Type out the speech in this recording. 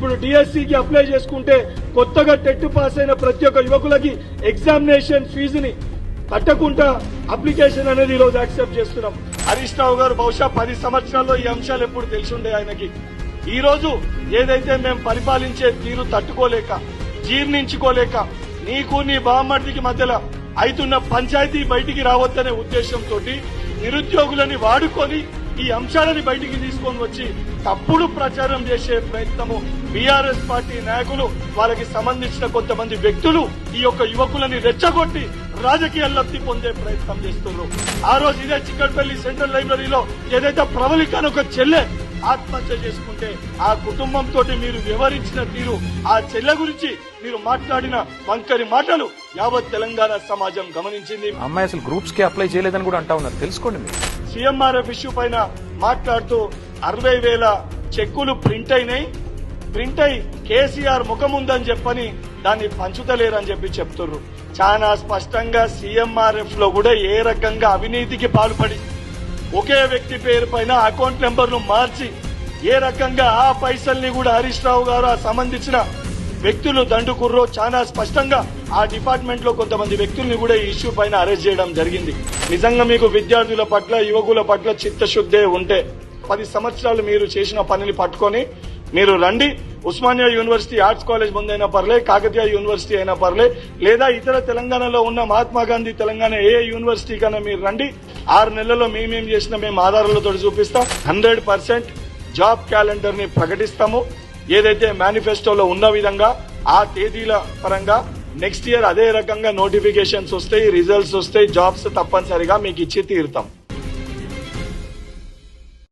ఇప్పుడు డిఎస్సికి అప్లై చేసుకుంటే కొత్తగా టెట్ పాస్ అయిన ప్రతి ఒక్క యువకులకి ఎగ్జామినేషన్ ఫీజుని కట్టకుండా అప్లికేషన్ అనేది ఈ రోజు యాక్సెప్ట్ చేస్తున్నాం. హరీష్ రావు గారు బహుశా పది సంవత్సరాల్లో ఈ అంశాలు ఎప్పుడు తెలిసి ఉండే ఆయనకి. ఈ రోజు ఏదైతే మేము పరిపాలించే తీరు తట్టుకోలేక జీర్ణించుకోలేక నీకు నీ బామ్మడికి మధ్యలో అవుతున్న పంచాయతీ బయటికి రావద్దనే ఉద్దేశంతో నిరుద్యోగులని వాడుకొని ఈ అంశాలని బయటికి తీసుకొని వచ్చి తప్పుడు ప్రచారం చేసే ప్రయత్నము బీఆర్ఎస్ పార్టీ నాయకులు వాళ్ళకి సంబంధించిన కొంతమంది వ్యక్తులు ఈ యొక్క యువకులని రెచ్చగొట్టి రాజకీయ లబ్ధి పొందే ప్రయత్నం చేస్తున్నారు. ఆ రోజు ఇదే చిక్కడపల్లి సెంట్రల్ లైబ్రరీలో ఏదైతే ప్రవళిక ఒక చెల్లె ఆత్మహత్య చేసుకుంటే ఆ కుటుంబంతో మీరు వివరించిన తీరు ఆ చెల్లె గురించి మీరు మాట్లాడిన వంకరి మాటలు యావత్ తెలంగాణ సమాజం గమనించింది. అమ్మాయి అసలు గ్రూప్స్కి అప్లై చేయలేదని కూడా అంటా ఉన్నారు. తెలుసుకోండి మీరు. సీఎంఆర్ఎఫ్ ఇష్యూ పైన మాట్లాడుతూ అరవై వేల చెక్కులు ప్రింట్ అయినాయి. ప్రింట్ అయి కేసీఆర్ ముఖం ఉందని చెప్పని దాన్ని పంచుతలేరని చెప్పి చెప్తున్నారు చాలా స్పష్టంగా సీఎంఆర్ఎఫ్లో కూడా ఏ రకంగా అవినీతికి పాల్పడి ఒకే వ్యక్తి పేరు పైన అకౌంట్ నెంబర్ను మార్చి ఏ రకంగా ఆ పైసల్ని కూడా హరీష్ రావు గారు ఆ సంబంధించిన వ్యక్తులు దండుకుర్రో చాలా స్పష్టంగా ఆ డిపార్ట్మెంట్లో కొంతమంది వ్యక్తుల్ని కూడా ఈ ఇష్యూ పైన అరెస్ట్ చేయడం జరిగింది. నిజంగా మీకు విద్యార్థుల పట్ల యువకుల పట్ల చిత్తశుద్ధే ఉంటే పది సంవత్సరాలు మీరు చేసిన పనిని పట్టుకొని మీరు రండి. ఉస్మానియా యూనివర్సిటీ ఆర్ట్స్ కాలేజ్ ముందైనా పర్లే కాకతీయ యూనివర్సిటీ అయినా పర్లే లేదా ఇతర తెలంగాణలో ఉన్న మహాత్మా గాంధీ తెలంగాణ ఏ యూనివర్సిటీ కన్నా మీరు రండి. ఆరు నెలల్లో మేమేం చేసినా మేము ఆధారాలతో చూపిస్తాం. హండ్రెడ్ పర్సెంట్ జాబ్ క్యాలెండర్ని ప్రకటిస్తాము. ఏదైతే మేనిఫెస్టోలో ఉన్న విధంగా ఆ తేదీల పరంగా నెక్స్ట్ ఇయర్ అదే రకంగా నోటిఫికేషన్స్ వస్తాయి రిజల్ట్స్ వస్తాయి జాబ్స్ తప్పనిసరిగా మీకు ఇచ్చి తీరుతాం.